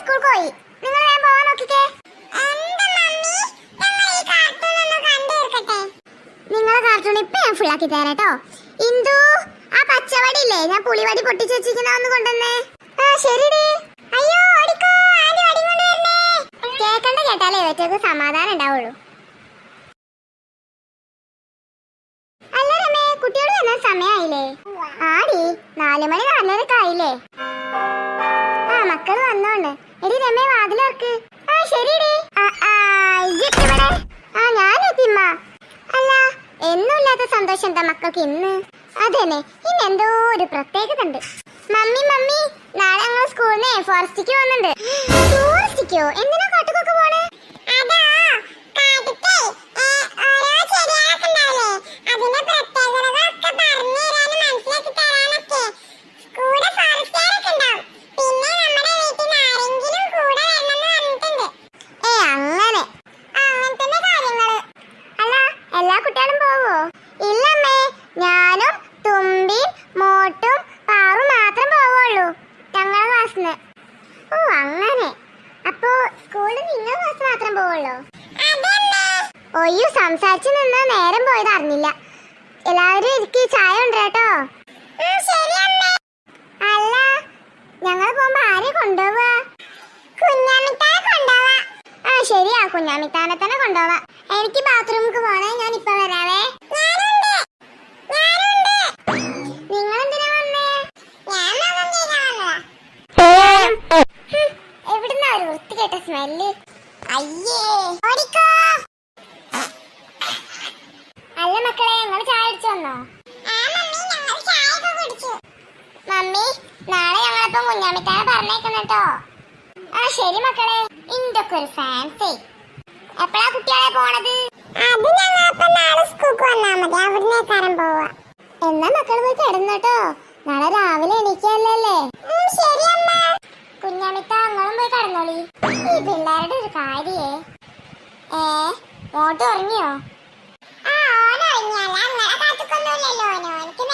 School പോയി. നിങ്ങൾ ഞാൻ പോവാൻ നോക്കിക്കേ. നിങ്ങളെ കാർട്ടൂൺ ഇപ്പൊ ഞാൻ ഫുള്ളാക്കി തരാം കേട്ടോ. ഇന്ദു ആ പച്ചവടി ഇല്ലേ? ഞാൻ പുളിവടി പൊട്ടിച്ച് വെച്ചിരിക്കുന്ന ഒന്ന് കൊണ്ടുവന്നേ. ആ ശരിടി. അയ്യോ ഓടിക്കോ. ആദ്യം വടി കൊണ്ടുവരണേ കേക്കണ്ട കേട്ടാലേ ഒറ്റയ്ക്ക് സമാധാനം ഉണ്ടാവുള്ളൂ. അല്ല രമേ കുട്ടിയോട് വന്ന സമയായില്ലേ? ആടി നാലു മണി നാലരക്ക് ആയില്ലേ ആ മക്കൾ വന്നോണ്ട്. ആ ആ, അല്ല സന്തോഷം എന്താ മക്കൾക്ക് ഇന്ന്? അതെന്നെ ഇന്ന് എന്തോ ഒരു പ്രത്യേകത ഉണ്ട്. മമ്മി മമ്മി നാളെ ഞങ്ങൾ സ്കൂളിൽ നിന്ന് ഫോറസ്റ്റിക്ക് പോകുന്നുണ്ട്. ഫോറസ്റ്റിക്കോ എന്തിനാ കാട്ടുകൊക്കെ പോണേ അതാ കാട്ടുക്കേ ഓരോ ചെടികളൊക്കെ അതിന്റെ പ്രത്യേകതകളൊക്കെ പറഞ്ഞു തരാനും മനസ്സിലാക്കി തരാനൊക്കെ കൂടെ ഫോറസ്റ്റുകാരൊക്കെ ഉണ്ടാവും പിന്നെ നമ്മുടെ വീട്ടിൽ നിന്ന് ആരെങ്കിലും കൂടെ വരണമെന്ന് പറഞ്ഞിട്ടുണ്ട് ഏ അങ്ങനെ അങ്ങനെ തന്നെ കാര്യങ്ങൾ അല്ല എല്ലാ കുട്ടികളും പോവോ ഇല്ലമ്മേ ഞാനും തുമ്പിയും മോട്ടും പാറും മാത്രം പോവുള്ളൂ ഞങ്ങളുടെ ക്ലാസ്സിന് ഓ അങ്ങനെ. അപ്പോ സ്കൂളിൽ നിങ്ങൾ ക്ലാസ് മാത്രം പോവുള്ളൂ ഒയ്യോ സംസാരിച്ചു നിന്ന് നേരം പോയത് അറിഞ്ഞില്ല. എല്ലാവരും എനിക്ക് ചായ ഉണ്ട് കേട്ടോ. അല്ല ഞങ്ങൾ പോകുമ്പോ ആരെ കൊണ്ടുപോവാ കുഞ്ഞാമിത്താനെ കൊണ്ടുപോവാ. ആ ശരിയാ. കുഞ്ഞാമിത്താനെ തന്നെ കൊണ്ടുപോവാ. എനിക്ക് ബാത്റൂമിൽ പോണേ. ഞാൻ ഇപ്പൊ വരാവേ. സ്മെല്ല് അയ്യേ. ഓടിക്കോ. അല്ല മക്കളെ നിങ്ങൾ ചായ അടിച്ചു വന്നോ? മമ്മി നാളെ ഞങ്ങളിപ്പോ കുഞ്ഞാമിത്താനെ പറഞ്ഞേക്കണം കേട്ടോ. ആ ശരി മക്കളെ. ഇന്തൊക്കെ ഒരു ഫാൻസി എപ്പോഴാ കുട്ടികളെ പോണത്? എന്നാ മക്കൾ പോയി കിടന്നോട്ടോ നാളെ രാവിലെ എണീക്കല്ലേ? കുഞ്ഞാമിത്ത അങ്ങളും പോയി കിടന്നോളി ഈ പിള്ളേരുടെ ഒരു കാര്യേ ഏ മോട്ട് ഉറങ്ങിയോ നേരത്തെ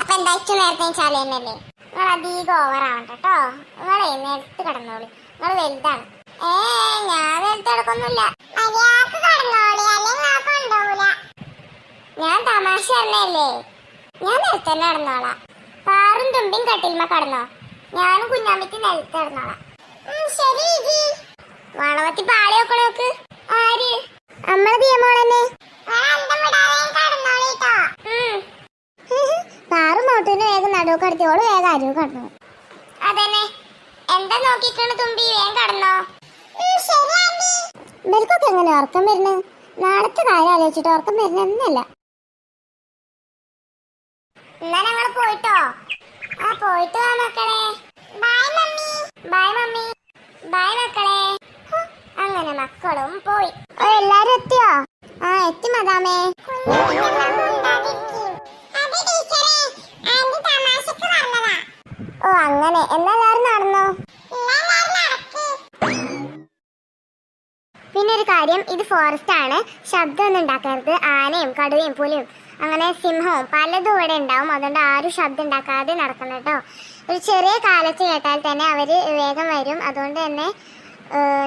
അപ്പൊ എന്താ ഇച്ചു നേരത്തെ എണീച്ചാലല്ലേ നിങ്ങൾ അധികം ഓവർ ആവണ്ട കേട്ടോ. നിങ്ങളെ നേരത്തെ കിടന്നോളി. നിങ്ങൾ വലുതാണ്. ഏ ഞാൻ നേരത്തെ കിടക്കൊന്നുമില്ല. ഞാൻ തമാശ പറഞ്ഞല്ലേ ഞാൻ നിലത്ത് തന്നെ കിടന്നോളാം. പാറും തുമ്പിയും കട്ടിൽമ കിടന്നോ. ഞാനും കുഞ്ഞാമ്പിക്ക് നിലത്ത് കിടന്നോളാം. ശരി വളവത്തി പാളയൊക്കെ നോക്ക് വേഗം നടുവ് കടത്തി. ഓൾ വേഗം അരുവ് കടന്നു. അതന്നെ. എന്താ നോക്കിക്കണ് തുമ്പി വേഗം കടന്നോ? ഇവർക്കൊക്കെ എങ്ങനെ ഉറക്കം വരുന്നത്? നാളത്തെ കാര്യം ആലോചിച്ചിട്ട് ഉറക്കം വരുന്നല്ല എന്നാ ഞങ്ങൾ പോയിട്ടോ? ആ പോയിട്ട് വാ മക്കളെ. Bye mummy. Bye mummy. Bye മക്കളെ. അങ്ങനെ മക്കളും പോയി. എല്ലാരും എത്തിയോ? ആ എത്തി മതാമേ ഓ അങ്ങനെ. എന്നാ നടന്നോ? പിന്നെ ഒരു കാര്യം ഇത് ഫോറസ്റ്റ് ആണ്. ശബ്ദമൊന്നും ഉണ്ടാക്കരുത്. ആനയും കടുവയും പുലിയും. അങ്ങനെ സിംഹവും പലതും ഇവിടെ ഉണ്ടാവും. അതുകൊണ്ട് ആരും ശബ്ദം ഉണ്ടാക്കാതെ നടക്കണം കേട്ടോ. ഒരു ചെറിയ കാലത്ത് കേട്ടാൽ തന്നെ അവർ വേഗം വരും. അതുകൊണ്ട് തന്നെ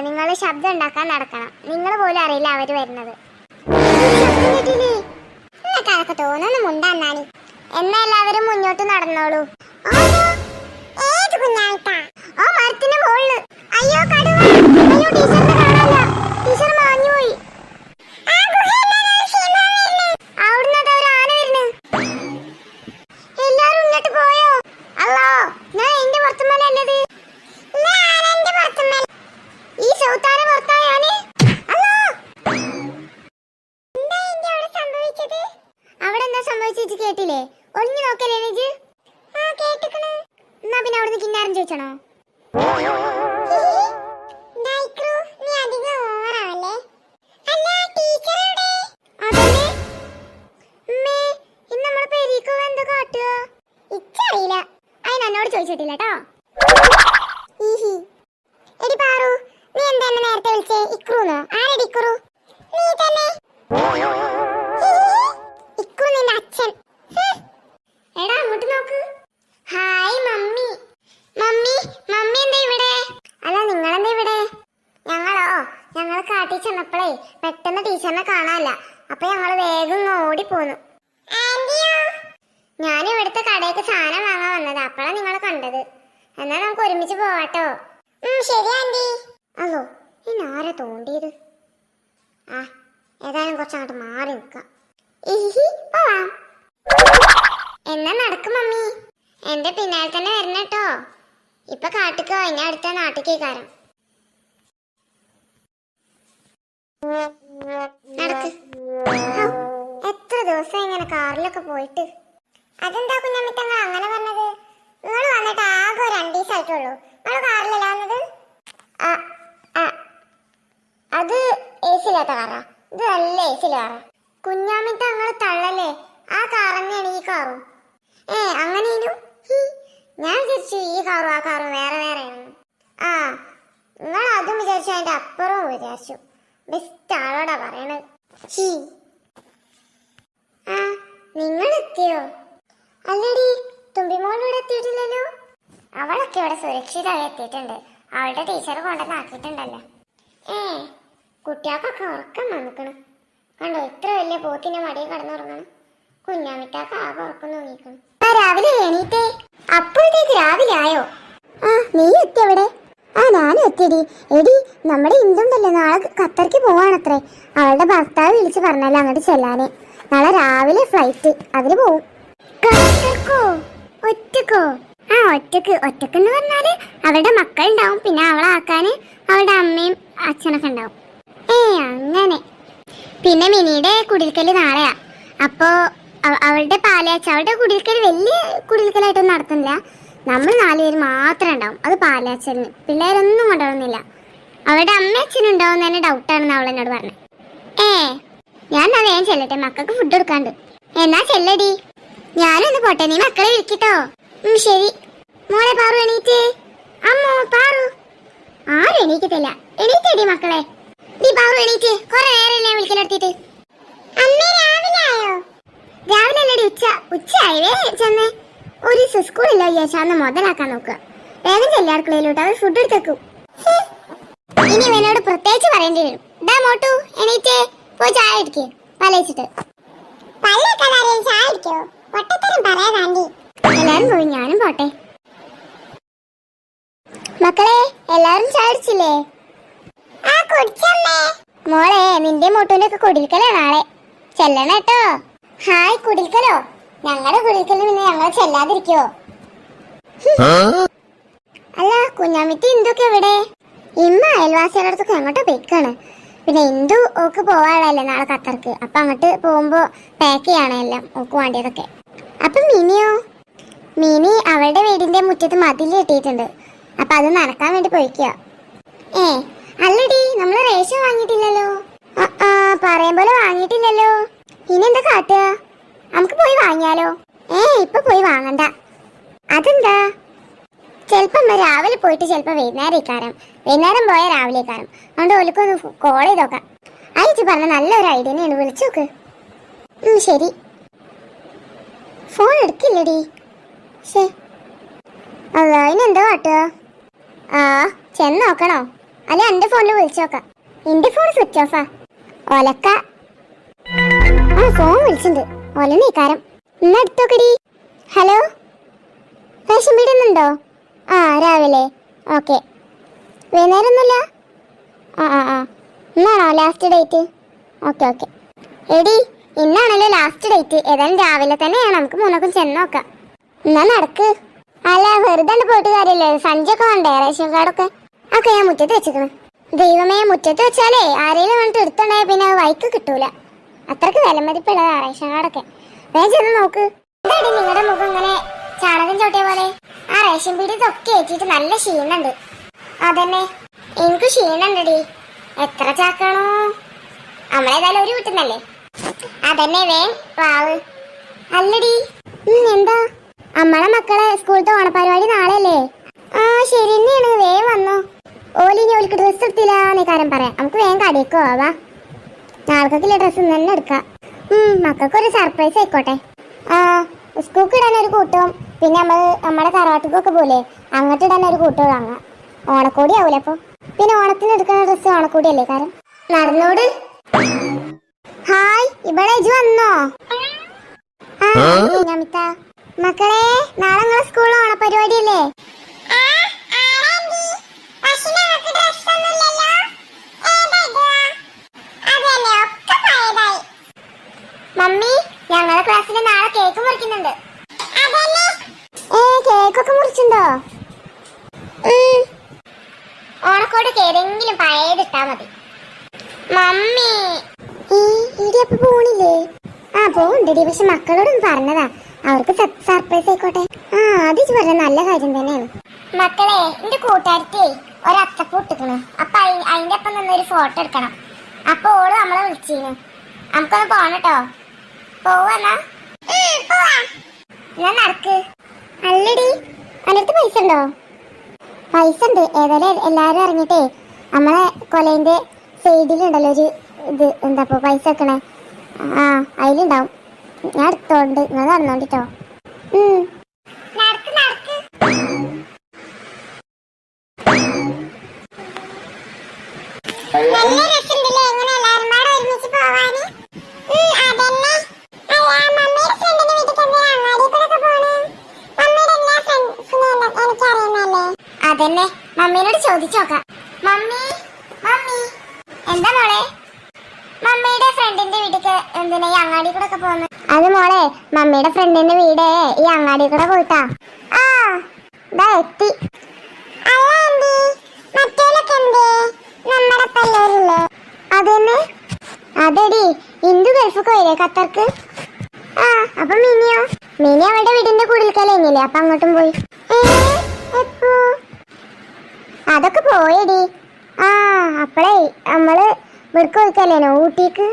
നിങ്ങൾ ശബ്ദം ഉണ്ടാക്കാൻ നടക്കണം. നിങ്ങൾ പോലും അറിയില്ല അവർ വരുന്നത്. അതൊക്കെ തോന്നുന്നു മുണ്ടാന്നാണി എന്നാ എല്ലാവരും മുന്നോട്ട് നടന്നോളൂ. ഏത് കുഞ്ഞായിട്ടാ? ഓ മരത്തിന്റെ മുകളിൽ അയ്യോ കടുവ. അയ്യോ ടീച്ചറിനെ വിളിച്ചിട്ടില്ല കേട്ടോ ഞങ്ങൾ കാട്ടിൽ ചെന്നപ്പോഴേ പെട്ടെന്ന് ടീച്ചറിനെ കാണാനില്ല. അപ്പൊ ഞങ്ങൾ വേഗം ഓടി പോന്നു കടയ്ക്ക് സാധനം വാങ്ങാൻ വന്നത്. അപ്പോഴാണ് നിങ്ങളെ കണ്ടത്. എന്നാ നമുക്ക് ഒരുമിച്ച് പോവാട്ടോ. ശരി ആന്റി. അല്ലോ ഇനി ആരെ തോണ്ടിയത്. ആ ഏതായാലും കുറച്ചങ്ങോട്ട് മാറി നിൽക്കാം. എന്നാ നടക്കും മമ്മി. എന്റെ പിന്നാലെ തന്നെ വരണട്ടോ ഇപ്പൊ കാട്ടിക്കോ ഇനി അടുത്ത നാട്ടിക്കേക്കാരം നടക്ക്. ഹൗ, എത്ര ദിവസം ഇങ്ങനെ കാറിലൊക്കെ പോയിട്ട്? അതെന്താ കുഞ്ഞമ്മിത്തങ്ങൾ അങ്ങനെ പറഞ്ഞത് നിങ്ങൾ വന്നിട്ട് ആകെ ഒരു രണ്ടു ദിവസമായിട്ടുള്ളൂ നിങ്ങൾ കാറിലല്ല വന്നത് ആ, ആ, അത് ഇല്ലാത്ത കാറാ. തള്ളല്ലേ? ആ കാറന്നെയാണ് ഈ കാറും. ഏ അങ്ങനെയൊരു ഞാൻ വിചാരിച്ചു ഈ കാറും ആ കാറും വേറെ വേറെയാണ്. ആ നിങ്ങൾ അതും വിചാരിച്ചു അതിന്റെ അപ്പുറവും വിചാരിച്ചു. ബെസ്റ്റ് ആളോടാ പറയണത്. ആ നിങ്ങൾ എത്തിയോ? അല്ലടി തുമ്പിമോൾ ഇവിടെ എത്തിയിട്ടില്ലല്ലോ? അവളൊക്കെ ഇവിടെ സുരക്ഷിതമായി എത്തിയിട്ടുണ്ട്. അവളുടെ ടീച്ചർ കൊണ്ടുവന്നാക്കിയിട്ടുണ്ടല്ലോ ഏ കുട്ടികൾക്കൊക്കെ ഉറക്കം വന്നിക്കണം കണ്ടോ എത്ര വലിയ പോത്തിന്റെ മടിയിൽ കിടന്നുറങ്ങണം. കുഞ്ഞാമിത്താക്ക് ആകെ ഉറക്കം തോന്നിക്കണം ആ രാവിലെ എണീറ്റേ. അപ്പോഴത്തേക്ക് രാവിലെ ആയോ? ആ നീ എത്തി അവിടെ? ആ ഞാനും എത്തിയടി. എടി നമ്മുടെ ഇന്ദുണ്ടല്ലോ നാളെ ഖത്തർക്ക് പോവാണത്രേ. അവളുടെ ഭർത്താവ് വിളിച്ച് പറഞ്ഞല്ലോ അങ്ങോട്ട് ചെല്ലാന്. നാളെ രാവിലെ ഫ്ലൈറ്റ് അതിന് പോവും. ഖത്തർക്കോ? ഒറ്റക്കോ? ആ ഒറ്റയ്ക്ക്. ഒറ്റക്കെന്ന് പറഞ്ഞാൽ അവളുടെ മക്കളുണ്ടാവും. പിന്നെ അവളെ ആക്കാന് അവളുടെ അമ്മയും അച്ഛനൊക്കെ ഉണ്ടാവും. പിന്നെ മിനിയുടെ കുടിൽക്കൽ നാളെയാ. അപ്പോ അവളുടെ പാലാച്ച അവളുടെ കുടിൽക്കൽ വലിയ കുടിൽക്കലായിട്ടൊന്നും നടത്തുന്നില്ല. നമ്മൾ നാലുപേര് മാത്രം ഉണ്ടാവും. അത് പാലാച്ചലിന്. പിള്ളേരൊന്നും കൊണ്ടുവന്നില്ല അവളുടെ അമ്മ ഉണ്ടാവും തന്നെ ഡൗട്ടാണെന്ന് അവൾ എന്നോട് പറഞ്ഞു. ഏ ഞാൻ എന്നാ ഞാൻ ചെല്ലട്ടെ. മക്കൾക്ക് ഫുഡ് കൊടുക്കാണ്ട്. എന്നാ ചെല്ലടി. ഞാനൊന്ന് പോട്ടെ. നീ മക്കളെ വിളിക്കട്ടോ. ശരി. മോളെ പാറു എണീറ്റ്. അമ്മോ പാറു. ആരും എണീക്കത്തില്ല. എണീറ്റടി മക്കളെ. നീ പാറു എണീറ്റ്. ഞാൻ വിളിക്കാൻ ഇരിത്തിട്ട് അമ്മേ രാവിലെ ആയോ? രാവിലെ അല്ലടി ഉച്ച. ഉച്ച വേഗം ചെന്ന് ഒരു സ്കൂളില്ല വിചാരിച്ചാന്ന് മുതലാക്കാൻ നോക്കുക. വേഗം ചെല്ലാടുക്കളയിലോട്ട് അവർ ഫുഡ് എടുത്തേക്കും. ഇനി ഇവനോട് പ്രത്യേകിച്ച് പറയേണ്ടി വരും. ഡാ മോട്ടു എണീറ്റേ. പോയി ചായ എടുക്കേ പലയിച്ചിട്ട് ചായ അടിക്കോ പൊട്ടത്തരം പറയാതാണ്ടി എല്ലാരും പോയി. ഞാനും പോട്ടെ. മക്കളെ എല്ലാരും കുടിച്ചമ്മേ മോളെ നിന്റെ മോട്ടൂന്റെ ഒക്കെ കുടിൽക്കലോ നാളെ ചെല്ലണം കേട്ടോ. ഹായ് കുടിൽക്കലോ? ഞങ്ങളുടെ കുടിൽക്കലിന് പിന്നെ ഞങ്ങൾ ചെല്ലാതിരിക്കോ അല്ല കുഞ്ഞാമിറ്റി എന്തൊക്കെ എവിടെ? ഇമ്മ അയൽവാസികളുടെ അടുത്തൊക്കെ അങ്ങോട്ട് പോയിക്കാണ്. പിന്നെ ഇന്ദു ഓക്ക് പോവാളല്ലേ നാളെ ഖത്തർക്ക്. അപ്പൊ അങ്ങോട്ട് പോകുമ്പോ പാക്ക് ചെയ്യണം എല്ലാം ഓക്ക് വേണ്ടിയതൊക്കെ. അപ്പൊ മിനിയോ? മിനി അവളുടെ വീടിന്റെ മുറ്റത്ത് മതിൽ കെട്ടിയിട്ടുണ്ട്. അപ്പൊ അത് നടക്കാൻ വേണ്ടി പോയിക്കുക ഏ അല്ലടി നമ്മൾ റേഷൻ വാങ്ങിയിട്ടില്ലല്ലോ. പറയും പോലെ വാങ്ങിയിട്ടില്ലല്ലോ. ഇനി എന്താ കാട്ടുക? നമുക്ക് പോയി വാങ്ങിയാലോ? ഏ ഇപ്പൊ പോയി വാങ്ങണ്ട. അതെന്താ? ചിലപ്പം രാവിലെ പോയിട്ട് ചിലപ്പോ വൈകുന്നേരം ഇക്കാരം വൈകുന്നേരം പോയാൽ രാവിലെ ഇക്കാരം അതുകൊണ്ട് ഓലിക്കൊന്ന് കോൾ ചെയ്ത് നോക്കാം. അയച്ചു പറഞ്ഞ നല്ലൊരു ഐഡിയ തന്നെയാണ്. വിളിച്ചു നോക്ക്. ശരി. ഫോൺ എടുക്കില്ലടി. ശേ അല്ല ഇനെന്താ കാട്ടുക? ആ ചെന്ന് നോക്കണോ? അല്ല എന്റെ ഫോണിൽ വിളിച്ചു നോക്കാം. എന്റെ ഫോൺ സ്വിച്ച് ഓഫാ ഒലക്ക. ആ ഫോൺ വിളിച്ചിട്ടുണ്ട് ഒല നീക്കാരം ഇന്ന് എടുത്തോക്കടി. ഹലോ റേഷൻ പീടുന്നുണ്ടോ ആ രാവിലെ. ഓക്കെ വൈകുന്നേരം ഒന്നുമില്ല ആ ആ ആ. ഇന്നാണോ ലാസ്റ്റ് ഡേറ്റ് ഓക്കെ ഓക്കെ എടി ഇന്നാണല്ലോ ലാസ്റ്റ് ഡേറ്റ് ഏതായാലും രാവിലെ തന്നെയാണ്. നമുക്ക് മൂന്നൊക്കെ ചെന്ന് നോക്കാം. എന്നാ നടക്ക്. അല്ല വെറുതെ പോയിട്ട് കാര്യമില്ല. സഞ്ചൊക്കെ വേണ്ടേ? റേഷൻ കാർഡൊക്കെ? ഒക്കെ ഞാൻ മുറ്റത്ത് വെച്ചേക്കണം. ദൈവമേ മുറ്റത്ത് വെച്ചാലേ ആരെങ്കിലും വന്നിട്ട് എടുത്തുണ്ടായ പിന്നെ അത് വൈക്ക് കിട്ടൂല. അത്രയ്ക്ക് വിലമതിപ്പുള്ളതാ റേഷൻ കാർഡൊക്കെ. വേഗം ചെന്ന് നോക്ക്. എന്താടി നിങ്ങളുടെ മുഖം ഇങ്ങനെ ചാണകം ചോട്ടിയ പോലെ. ആ റേഷൻ പീടി തൊക്കെ ഏറ്റിട്ട് നല്ല ക്ഷീണുണ്ട്. അതന്നെ എനിക്ക് ക്ഷീണുണ്ടടി. എത്ര ചാക്കാണോ? നമ്മളേതായാലും ഒരു വീട്ടുന്നല്ലേ അതന്നെ വേ വാവ്. അല്ലടി എന്താ? അമ്മളെ മക്കളെ സ്കൂളത്തെ ഓണപരിപാടി നാളെയല്ലേ? ആ ശരി തന്നെയാണ് വേഗം വന്നോ. ഓലിനി ഓലിക്ക് ഡ്രസ്സ് എടുത്തില്ലാന്നേ കാര്യം പറയാം. നമുക്ക് വേഗം കടയിക്കോ വാ നാളേക്കുള്ള ഡ്രസ്സ് തന്നെ എടുക്കാം. ഉം, മക്കൾക്കൊരു സർപ്രൈസ് ആയിക്കോട്ടെ. ആ സ്കൂൾക്ക് ഇടാൻ ഒരു കൂട്ടവും പിന്നെ നമ്മൾ നമ്മുടെ തറവാട്ടിക്കൊക്കെ പോലെ അങ്ങോട്ട് ഇടാൻ ഒരു കൂട്ടവും വാങ്ങാം. ഓണക്കോടി ആവൂലേ അപ്പൊ. പിന്നെ ഓണത്തിന് എടുക്കുന്ന ഡ്രസ്സ് ഓണക്കോടി അല്ലേ കാരണം നടന്നോട്. ഹായ് ഇവിടെ ഇജ് വന്നോ? മക്കളെ നാളെ നിങ്ങളെ സ്കൂളിൽ ഓണപരിപാടി അല്ലേ മമ്മി ഞങ്ങളെ ക്ലാസ്സിൽ നാളെ ഏ കേക്കൊക്കെ മുറിച്ചിട്ടുണ്ടോ? ഉം. ഓണക്കോട് ഏതെങ്കിലും പഴയതിട്ടാ മതി. മമ്മി. ഈ ഇടി അപ്പൊ പോണില്ലേ? ആ പോണ്ടടി പക്ഷെ മക്കളോടും പറഞ്ഞതാ. അവർക്ക് സർപ്രൈസ് ആയിക്കോട്ടെ. ആ അത് പറഞ്ഞ നല്ല കാര്യം തന്നെയാണ്. മക്കളെ എന്റെ കൂട്ടുകാരിക്ക് ഒരു അത്തപ്പൂ ഇട്ടിക്കണ് അപ്പൊ അതിന്റെ ഒപ്പം നിന്നൊരു ഫോട്ടോ എടുക്കണം. അപ്പൊ ഓൾ നമ്മളെ വിളിച്ചിരുന്നു നമുക്കൊന്ന് പോണട്ടോ പോവാന്നാ ഞാൻ നടക്ക് അല്ലടി അതിനടുത്ത് പൈസ ഉണ്ടോ? പൈസ ഉണ്ട്. ഏതായാലും എല്ലാരും ഇറങ്ങിട്ടേ നമ്മളെ കൊലേന്റെ സൈഡിലുണ്ടല്ലോ ഒരു ഇത് എന്താ പൈസ വെക്കണേ? ആ അതിലുണ്ടാവും. ഞാൻ എടുത്തോണ്ട് നിങ്ങൾ നടന്നോണ്ടിട്ടോ ഉം. നല്ല രസമുണ്ടല്ലേ എങ്ങനെ എല്ലാവരും പാടെ ഒരുമിച്ച് പോവാന് ഉം, അതന്നെ. അല്ല, മമ്മിയുടെ ഫ്രണ്ടിന്റെ വീട്ടിൽ തന്നെ അങ്ങാടി കൂടെ ഒക്കെ പോണ്. മമ്മിയുടെ എല്ലാ ഫ്രണ്ട്സിനെയും എല്ലാം എനിക്കറിയുന്നതല്ലേ? അതന്നെ മമ്മീനോട് ചോദിച്ചു നോക്കാം. Mummy mummy. എന്താ മോളെ? മമ്മിയുടെ ഫ്രണ്ടിന്റെ വീട്ടിക്ക് എന്തിനാ ഈ അങ്ങാടി കൂടെ ഒക്കെ പോകുന്നത് അത് മോളെ മമ്മിയുടെ ഫ്രണ്ടിന്റെ വീട് ഈ അങ്ങാടി കൂടെ പോയിട്ടാ. ആ എത്തി. അല്ല ആന്റി. മറ്റേലൊക്കെ എന്തേ? നമ്മുടെ പല്ലൂരില്ലേ അതന്നെ? അതെടി ഇന്ദു ഗൾഫൊക്കെ വരെ ഖത്തർക്ക്? ആ അപ്പൊ മിനിയോ? മിനി അവളുടെ വീടിന്റെ കുടിൽക്കലല്ലേ അപ്പൊ അങ്ങോട്ടും പോയി. അതൊക്കെ പോയടി. ആ അപ്പളേ നമ്മൾ ഇവർക്ക് പോയിക്കല്ലേ ഊട്ടിക്ക്?